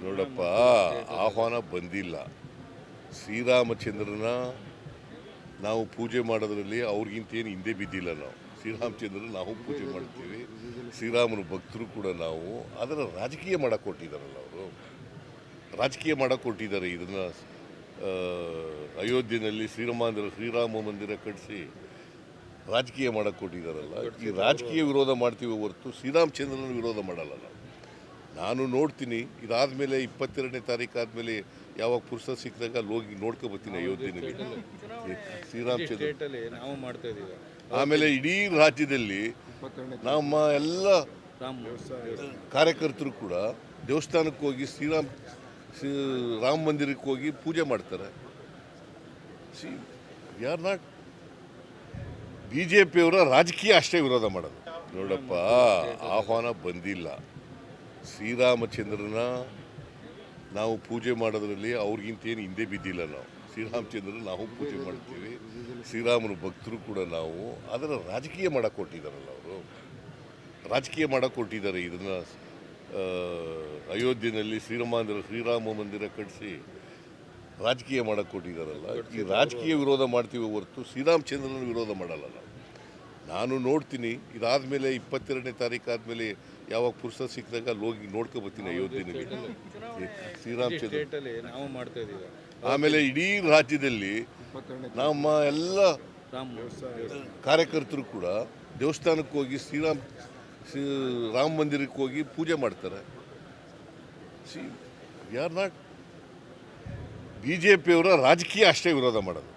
ನೋಡಪ್ಪ ಆಹ್ವಾನ ಬಂದಿಲ್ಲ. ಶ್ರೀರಾಮಚಂದ್ರನ ನಾವು ಪೂಜೆ ಮಾಡೋದ್ರಲ್ಲಿ ಅವ್ರಿಗಿಂತ ಏನು ಹಿಂದೆ ಬಿದ್ದಿಲ್ಲ ನಾವು. ಶ್ರೀರಾಮಚಂದ್ರನ ನಾವು ಪೂಜೆ ಮಾಡ್ತೀವಿ. ಶ್ರೀರಾಮನ ಭಕ್ತರು ಕೂಡ ನಾವು. ಅದರ ರಾಜಕೀಯ ಮಾಡಕ್ಕೆ ಕೊಟ್ಟಿದ್ದಾರಲ್ಲ ಅವರು. ರಾಜಕೀಯ ಮಾಡಕ್ಕೆ ಕೊಟ್ಟಿದ್ದಾರೆ ಇದನ್ನ ಆ, ಅಯೋಧ್ಯೆಯಲ್ಲಿ ಶ್ರೀರಾಮ ಶ್ರೀರಾಮ ಮಂದಿರ ಕಟ್ಟಿಸಿ ರಾಜಕೀಯ ಮಾಡಕ್ಕೆ ಕೊಟ್ಟಿದ್ದಾರಲ್ಲ ಈ ರಾಜಕೀಯ ವಿರೋಧ ಮಾಡ್ತೀವಿ ಹೊರತು ಶ್ರೀರಾಮಚಂದ್ರನ ವಿರೋಧ ಮಾಡಲ್ಲ ನಾನು ನೋಡ್ತೀನಿ. ಇದಾದ್ಮೇಲೆ ಇಪ್ಪತ್ತೆರಡನೇ ತಾರೀಕು ಆದಮೇಲೆ ಯಾವಾಗ ಪುರುಷ ಸಿಕ್ಕಿದಾಗ ಅಲ್ಲಿ ಹೋಗಿ ನೋಡ್ಕೊಬತ್ತೀನಿ ಅಯೋಧ್ಯೆಯಲ್ಲಿ ಶ್ರೀರಾಮಚಂದ್ರ ನಾವು ಮಾಡ್ತಾ ಇದೀವಿ ಆಮೇಲೆ ಇಡೀ ರಾಜ್ಯದಲ್ಲಿ ನಮ್ಮ ಎಲ್ಲ ಕಾರ್ಯಕರ್ತರು ಕೂಡ ದೇವಸ್ಥಾನಕ್ಕೆ ಹೋಗಿ ಶ್ರೀರಾಮ್ ಶ್ರೀ ರಾಮ ಮಂದಿರಕ್ಕೆ ಹೋಗಿ ಪೂಜೆ ಮಾಡ್ತಾರೆ. C R not B J ಪಿಯವರ ರಾಜಕೀಯ ಅಷ್ಟೇ ವಿರೋಧ ಮಾಡೋದು. ನೋಡಪ್ಪ ಆಹ್ವಾನ ಬಂದಿಲ್ಲ. ಶ್ರೀರಾಮಚಂದ್ರನ ನಾವು ಪೂಜೆ ಮಾಡೋದ್ರಲ್ಲಿ ಅವ್ರಿಗಿಂತ ಏನು ಹಿಂದೆ ಬಿದ್ದಿಲ್ಲ ನಾವು. ಶ್ರೀರಾಮಚಂದ್ರ ನಾವು ಪೂಜೆ ಮಾಡ್ತೀವಿ. ಶ್ರೀರಾಮನ ಭಕ್ತರು ಕೂಡ ನಾವು. ಅದರ ರಾಜಕೀಯ ಮಾಡಕ್ಕೆ ಕೊಟ್ಟಿದ್ದಾರಲ್ಲ ಅವರು. ರಾಜಕೀಯ ಮಾಡಕ್ಕೆ ಕೊಟ್ಟಿದ್ದಾರೆ ಇದನ್ನ ಅಯೋಧ್ಯೆಯಲ್ಲಿ ಶ್ರೀರಾಮ ಶ್ರೀರಾಮ ಮಂದಿರ ಕಟ್ಟಿಸಿ ರಾಜಕೀಯ ಮಾಡಕ್ಕೆ ಕೊಟ್ಟಿದ್ದಾರಲ್ಲ ಈ ರಾಜಕೀಯ ವಿರೋಧ ಮಾಡ್ತೀವಿ ಹೊರತು ಶ್ರೀರಾಮಚಂದ್ರನ ವಿರೋಧ ಮಾಡಲ್ಲ ನಾನು ನೋಡ್ತೀನಿ. ಇದಾದ್ಮೇಲೆ ಇಪ್ಪತ್ತೆರಡನೇ ತಾರೀಕು ಆದಮೇಲೆ ಯಾವಾಗ ಪುರುಷ ಸಿಕ್ಕಿದಾಗ ಅಲ್ಲಿ ಹೋಗಿ ನೋಡ್ಕೊಬತ್ತೀನಿ ಅಯೋಧ್ಯೆಯಲ್ಲಿ ಶ್ರೀರಾಮಚಂದ್ರ ನಾವು ಮಾಡ್ತಾ ಆಮೇಲೆ ಇಡೀ ರಾಜ್ಯದಲ್ಲಿ ನಮ್ಮ ಎಲ್ಲ ಕಾರ್ಯಕರ್ತರು ಕೂಡ ದೇವಸ್ಥಾನಕ್ಕೆ ಹೋಗಿ ಶ್ರೀರಾಮ್ ರಾಮ ಮಂದಿರಕ್ಕೆ ಹೋಗಿ ಪೂಜೆ ಮಾಡ್ತಾರೆ. C R not B J ಪಿಯವರ ರಾಜಕೀಯ ಅಷ್ಟೇ ವಿರೋಧ ಮಾಡೋದು.